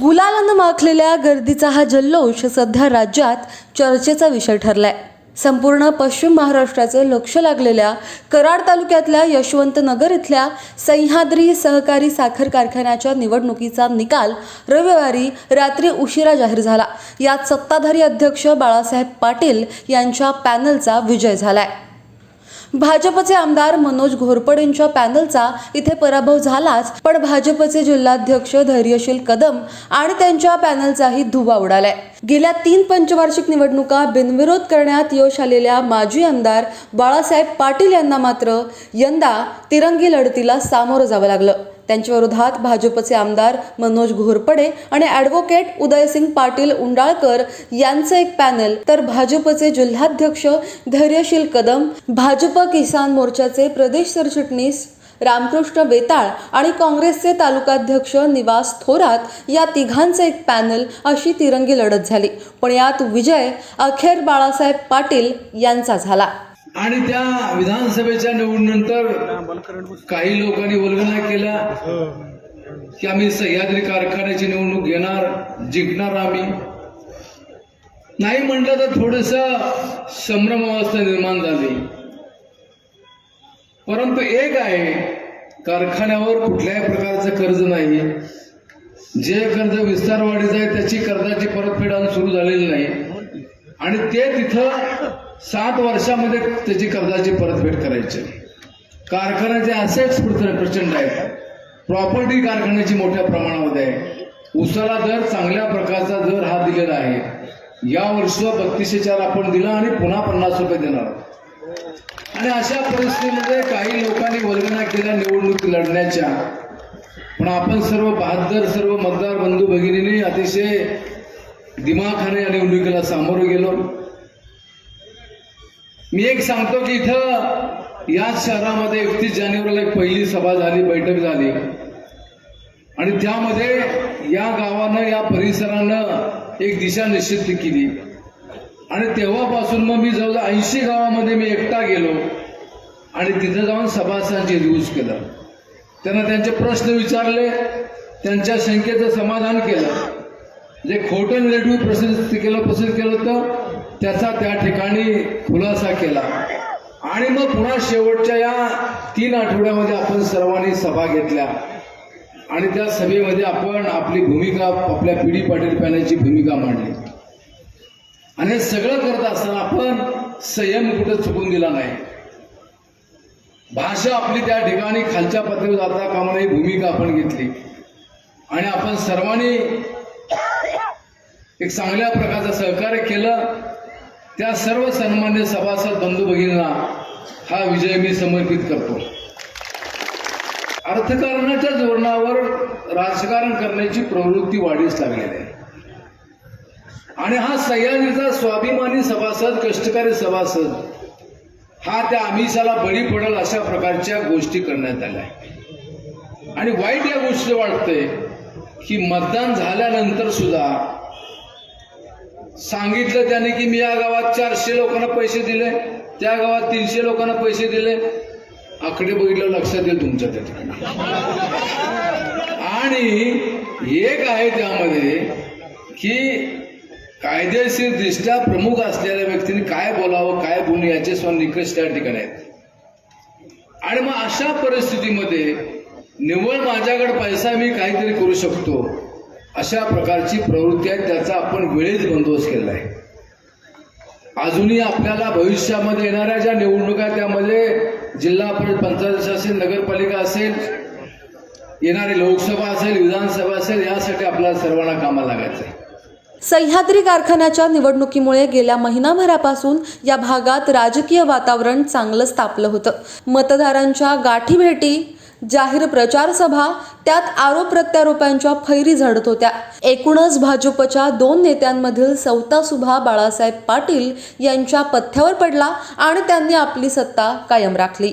झालेल्या गर्दीचा हा जल्लोष सध्या राज्यात चर्चेचा विषय ठरलाय. संपूर्ण पश्चिम महाराष्ट्राचं लक्ष लागलेल्या कराड तालुक्यातल्या यशवंतनगर इथल्या सह्याद्री सहकारी साखर कारखान्याच्या निवडणुकीचा निकाल रविवारी रात्री उशिरा जाहीर झाला. यात सत्ताधारी अध्यक्ष बाळासाहेब पाटील यांच्या पॅनलचा विजय झालाय. भाजपचे आमदार मनोज घोरपडेंच्या पॅनलचा इथे पराभव झालाच पण भाजपचे जिल्हाध्यक्ष धैर्यशील कदम आणि त्यांच्या पॅनलचाही धुवा उडालाय. गेल्या तीन पंचवार्षिक निवडणुका बिनविरोध करण्यात यश आलेल्या माजी आमदार बाळासाहेब पाटील यांना मात्र यंदा तिरंगी लढतीला सामोरं जावं लागलं. त्यांच्या विरोधात भाजपचे आमदार मनोज घोरपडे आणि ॲडव्होकेट उदयसिंग पाटील उंडाळकर यांचं एक पॅनल तर भाजपचे जिल्हाध्यक्ष धैर्यशील कदम भाजप किसान मोर्चाचे प्रदेश सरचिटणीस रामकृष्ण बेताळ आणि काँग्रेसचे तालुकाध्यक्ष निवास थोरात या तिघांचे एक पॅनल अशी तिरंगी लढत झाली. पण यात विजय अखेर बाळासाहेब पाटील यांचा झाला. आणि त्या विधानसभेच्या निवडणुकीनंतर काही लोकांनी वल्गना केला की आम्ही सह्याद्री कारखान्याची निवडणूक घेणार जिंकणार आम्ही. नाही म्हटलं तर थोडस संभ्रम अवस्था निर्माण झाली. परंतु एक आहे कारखान्यावर कुठल्याही प्रकारचं कर्ज नाही जे कर्ज विस्तारवाढीचं आहे त्याची कर्जाची परतफेड अजून सुरू झालेली नाही. आणि ते तिथं सात वर्षामध्ये त्याची कर्जाची परतफेड करायची. कारखान्याचे असेट्स प्रचंड आहेत. प्रॉपर्टी कारखान्याची मोठ्या प्रमाणामध्ये आहे. उसाला दर चांगल्या प्रकारचा दर हा दिलेला आहे. या वर्ष बत्तीसशे चार आपण दिला आणि पुन्हा पन्नास रुपये देणार आहोत. आणि अशा परिस्थितीमध्ये काही लोकांनी वल्गना केल्या निवडणूक लढण्याच्या. पण आपण सर्व बहादर सर्व मतदार बंधू भगिनींनी अतिशय दिमाखाने या निवडणुकीला सामोरं गेलो. मी एक सांगतो की इथं याच शहरामध्ये एकतीस जानेवारीला एक पहिली सभा झाली बैठक झाली. आणि त्यामध्ये या गावानं या परिसरानं एक दिशा निश्चित केली. आणि तेव्हापासून मग मी जवळजवळ ऐंशी गावामध्ये मी एकटा गेलो. आणि तिथं जाऊन सभासदांची यूज केलं. त्यांना त्यांचे प्रश्न विचारले त्यांच्या शंकेचं समाधान केलं. जे खोटं निगेटिव्ह प्रसिद्ध केलं प्रसिद्ध केलं होतं त्याचा त्या ठिकाणी खुलासा केला. आणि मग पुन्हा शेवटच्या या तीन आठवड्यामध्ये आपण सर्वांनी सभा घेतल्या. आणि त्या सभेमध्ये आपण आपली भूमिका आपल्या पिढी पाटील पॅनलची भूमिका मांडली. आणि हे सगळं करत असताना आपण संयम कुठं चुकून दिला नाही. भाषा आपली त्या ठिकाणी खालच्या पातळीवर जाता कामा ही भूमिका आपण घेतली. आणि आपण सर्वांनी एक चांगल्या प्रकारचं सहकार्य केलं. त्या सर्व सन्मान्य सभासद बंधू भगिनींना हा विजय मी समर्पित करतो. अर्थकारणाच्या धोरणावर राजकारण करण्याची प्रवृत्ती वाढीस लागलेली आहे. आणि हा सह्याद्रीचा स्वाभिमानी सभासद कष्टकारी सभासद हा त्या आमिषाला बळी पडेल अशा प्रकारच्या गोष्टी करण्यात आल्या. आणि वाईट या गोष्टी वाटते की मतदान झाल्यानंतर सुद्धा सांगितलं त्याने की मी या गावात चारशे लोकांना पैसे दिले त्या गावात तीनशे लोकांना पैसे दिले. आकडे बघितलं लक्षात येईल तुमच्या त्या ठिकाणी. आणि एक आहे त्यामध्ये की कायदेशीर दृष्ट्या प्रमुख असलेल्या व्यक्तीने काय बोलावं काय बोलू याचे स्व निकष त्या ठिकाणी आहेत. आणि मग अशा परिस्थितीमध्ये निव्वळ माझ्याकडे पैसा मी काहीतरी करू शकतो अशा प्रकारची प्रवृत्ती आहे त्याचा आपण वेळेत बंदोबस्त केला आहे. अजूनही आपल्याला भविष्यामध्ये येणाऱ्या ज्या निवडणुका त्यामध्ये जिल्हा परिषद पंचायत असेल नगरपालिका असेल येणारी लोकसभा असेल विधानसभा असेल यासाठी आपल्याला सर्वांना कामाला लागायचं आहे. सह्याद्री कारखान्याच्या निवडणुकीमुळे गेल्या महिनाभरापासून या भागात राजकीय वातावरण चांगलंच तापलं होतं. मतदारांच्या गाठीभेटी जाहीर प्रचार सभा त्यात आरोप प्रत्यारोपांच्या फैरी झडत होत्या. एकूणच भाजपच्या दोन नेत्यांमधील सौतासुभा बाळासाहेब पाटील यांच्या पथ्यावर पडला आणि त्यांनी आपली सत्ता कायम राखली.